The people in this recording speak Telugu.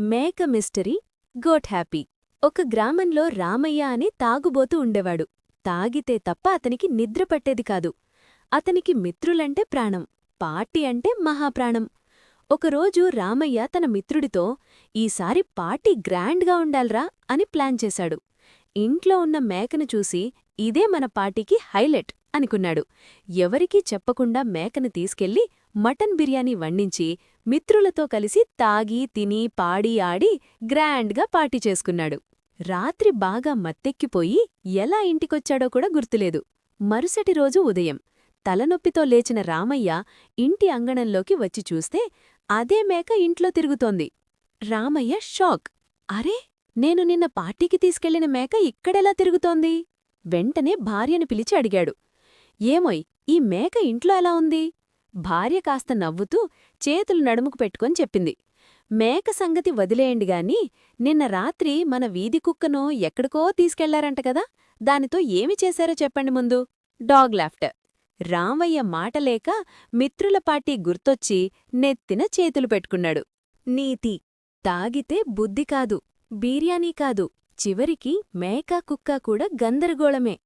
మేక మిస్టరీ గోట్ హ్యాపీ. ఒక గ్రామంలో రామయ్య అని తాగుబోతూ ఉండేవాడు. తాగితే తప్ప అతనికి నిద్ర పట్టేది కాదు. అతనికి మిత్రులంటే ప్రాణం పార్టీ అంటే మహాప్రాణం. ఒకరోజు రామయ్య తన మిత్రుడితో ఈసారి పార్టీ గ్రాండ్గా ఉండాల్రా అని ప్లాన్ చేశాడు. ఇంట్లో ఉన్న మేకను చూసి ఇదే మన పార్టీకి హైలైట్. అనుకున్నాడు. ఎవరికీ చెప్పకుండా మేకను తీసుకెళ్ళి మటన్ బిర్యానీ వండించి మిత్రులతో కలిసి తాగి తిని పాడి ఆడి గ్రాండ్గా పార్టీ చేసుకున్నాడు. రాత్రి బాగా మత్తెక్కిపోయి ఎలా ఇంటికొచ్చాడో కూడా గుర్తులేదు. మరుసటి రోజు ఉదయం తలనొప్పితో లేచిన రామయ్య ఇంటి అంగణంలోకి వచ్చి చూస్తే అదే మేక ఇంట్లో తిరుగుతోంది. రామయ్య షాక్. అరే నేను నిన్న పార్టీకి తీసుకెళ్ళిన మేక ఇక్కడెలా తిరుగుతోంది? వెంటనే భార్యను పిలిచి అడిగాడు. ఏమోయ్ ఈ మేక ఇంట్లో ఎలా ఉంది? భార్య కాస్త నవ్వుతూ చేతులు నడుముకు పెట్టుకొని చెప్పింది. మేక సంగతి వదిలేయండి గాని నిన్న రాత్రి మన వీధి కుక్కను ఎక్కడికో తీసుకెళ్ళారంట కదా దానితో ఏమి చేశారో చెప్పండి ముందు. Dog laughter. రామయ్య మాటలేక మిత్రుల పార్టీ గుర్తొచ్చి నెత్తిన చేతులు పెట్టుకున్నాడు. నీతి. తాగితే బుద్ధి కాదు బిర్యానీ కాదు చివరికి మేకా కుక్క కూడా గందరగోళమే.